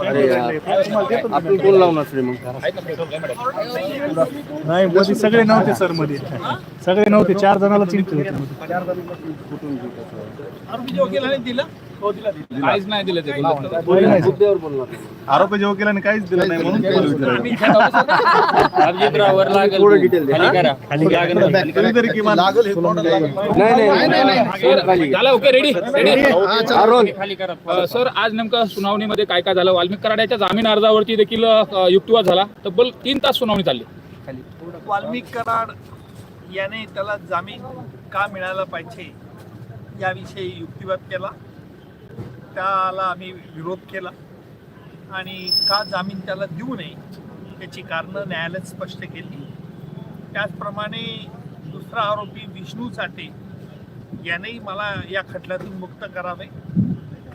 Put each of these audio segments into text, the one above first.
अरे यार. आपण कोण लावणार रे मग. नाही मध्ये सगळे नव्हते सरमध्ये सगळे नव्हते चार जणाला चिंता होते काहीच नाही दिलं ते बोलणार आरोपीच्या वकिलांनी काहीच दिलं नाही म्हणून किमान झालं ओके रेडी सर आज नेमकं सुनावणीमध्ये काय काय झालं? वाल्मिक कराड्याच्या जामीन अर्जावरती देखील अ, युक्तिवाद झाला. तब्बल तीन तास सुनावणी चालली. वाल्मिक कराड याने त्याला जामीन का मिळाला पाहिजे? याविषयी युक्तिवाद केला. त्याला आम्ही विरोध केला. आणि का जामीन त्याला देऊ नये याची कारणं न्यायालयात स्पष्ट केली. त्याचप्रमाणे दुसरा आरोपी विष्णू चाटे यानेही मला या खटल्यातून मुक्त करावे.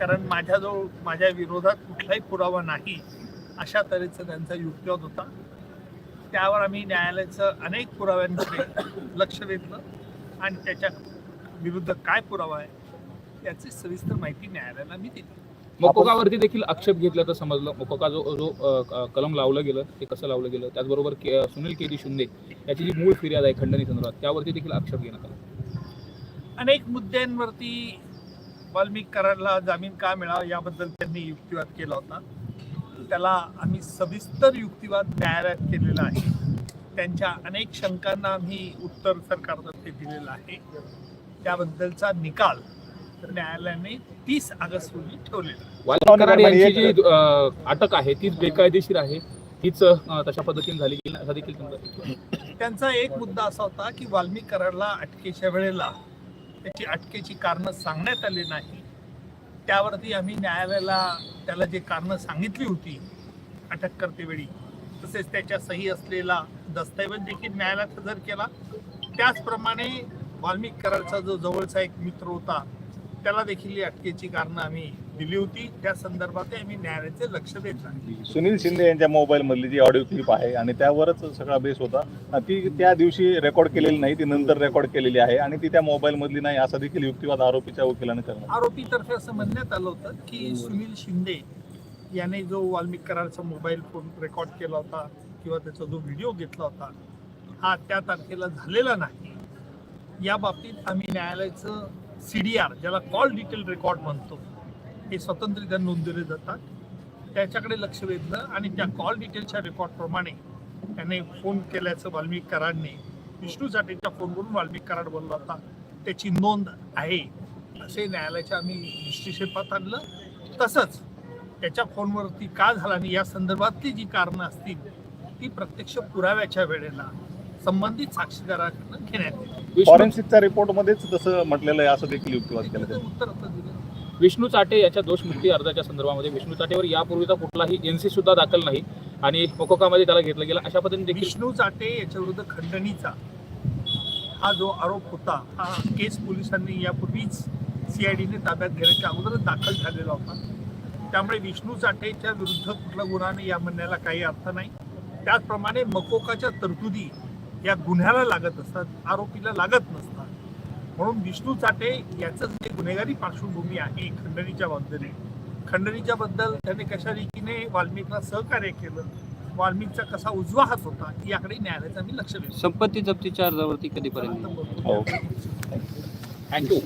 कारण माझ्याजवळ माझ्या विरोधात कुठलाही पुरावा नाही अशा तऱ्हेचा त्यांचा युक्तिवाद होता. त्यावर आम्ही न्यायालयाचं अनेक पुराव्यांकडे लक्ष वेधलं. आणि त्याच्या विरुद्ध काय पुरावा आहे याची सविस्तर माहिती न्यायालयाला मी दिली मोकोकावरती देखील आक्षेप घेतल्याचं समजलं. मोकोका जो जो कलम लावलं गेलं ते कसं लावलं गेलं? त्याचबरोबर के- सुनील केदी शिंदे याची जी मूळ फिर्याद आहे खंडणी संदर्भात त्यावरती देखील आक्षेप घेण्यात आला. अनेक मुद्द्यांवरती वाल्मिक कराडला जामीन का मिळावा याबद्दल त्यांनी युक्तिवाद केला होता. त्याला आम्ही सविस्तर युक्तिवाद न्यायालयात केलेला आहे. त्यांच्या अनेक शंकांना आम्ही उत्तर सरकारतर्फे दिलेलं आहे. त्याबद्दलचा निकाल न्यायालयाने तीस ऑगस्ट रोजी ठेवलेला यांची जी अटक आहे तीच बेकायदेशीर आहे. तीच तशा पद्धतीने झाली असा देखील त्यांचा एक मुद्दा असा होता की वाल्मिक कराडला अटकेच्या वेळेला त्याची अटकेची कारणं सांगण्यात आली नाही. त्यावरती आम्ही न्यायालयाला त्याला जे कारणं सांगितली होती अटक करतेवेळी तसेच त्याच्या सही असलेला दस्तऐवज देखील न्यायालयात हजर केला. त्याचप्रमाणे वाल्मिक कराडचा जो जवळचा एक मित्र होता त्याला देखील अटकेची कारणं आम्ही दिली होती. त्या संदर्भात आम्ही न्यायालयाचे लक्ष देत आहे सुनील शिंदे यांच्या मोबाईल मधली जी ऑडिओ क्लिप आहे आणि त्यावरच सगळा बेस होता. ती त्या दिवशी रेकॉर्ड केलेली नाही ती नंतर रेकॉर्ड केलेली आहे आणि ती त्या मोबाईल मधली नाही असा देखील युक्तिवाद आरोपीच्या वकिलाने करण्यात आरोपीतर्फे असं म्हणण्यात आलं होतं की सुनील शिंदे याने जो वाल्मिक करारचा मोबाईल फोन रेकॉर्ड केला होता किंवा त्याचा जो व्हिडिओ घेतला होता हा त्या तारखेला झालेला नाही. या बाबतीत आम्ही न्यायालयाचं सी डी आर ज्याला कॉल डिटेल रेकॉर्ड म्हणतो हे स्वतंत्ररित्या नोंदवले जातात. त्याच्याकडे लक्ष वेधलं आणि त्या कॉल डिटेलच्या रेकॉर्डप्रमाणे त्याने फोन केल्याचं वाल्मिक कराडने विष्णू साठेच्या फोनवरून वाल्मिक कराड बोलला होता त्याची नोंद आहे. असे न्यायालयाच्या आम्ही दृष्टिक्षेपात आणलं तसंच त्याच्या फोनवरती का झाला आणि या संदर्भातली जी कारणं असतील ती प्रत्यक्ष पुराव्याच्या वेळेला संबंधित साक्षीदाराकडनं घेण्यात येईल. फॉरेन्सिकच्या रिपोर्ट मध्येच तसं म्हटलेलं आहे असं देखील युक्तिवाद केलं उत्तर आता दिलं? विष्णू चाटे याच्या दोषमुक्ती अर्जाच्या संदर्भामध्ये विष्णू चाटेवर यापूर्वीचा कुठलाही एनसी सुद्धा दाखल नाही आणि मोकोकामध्ये त्याला घेतलं गेलं अशा पद्धतीने देखील विष्णू चाटे याच्या विरुद्ध खंडणीचा हा जो आरोप होता हा केस पोलिसांनी यापूर्वीच सीआयडीने ताब्यात घेण्याच्या अगोदरच दाखल झालेला होता. त्यामुळे विष्णू चाटेच्या विरुद्ध कुठला गुन्हा नाही या म्हणण्याला काही अर्थ नाही. त्याचप्रमाणे मकोकाच्या तरतुदी या गुन्ह्याला लागत असतात आरोपीला लागत नसतात. म्हणून विष्णू चाटे याचं जे गुन्हेगारी पार्श्वभूमी आहे खंडणीच्या बद्दल खंडणीच्या बद्दल त्याने कशा रीतीने वाल्मिकला सहकार्य केलं वाल्मिकचा कसा उजवा हात होता याकडे न्यायालयाचं आम्ही लक्ष देतो. संपत्ती जप्तीच्या अर्जावरती कधीपर्यंत? हो. थँक्यू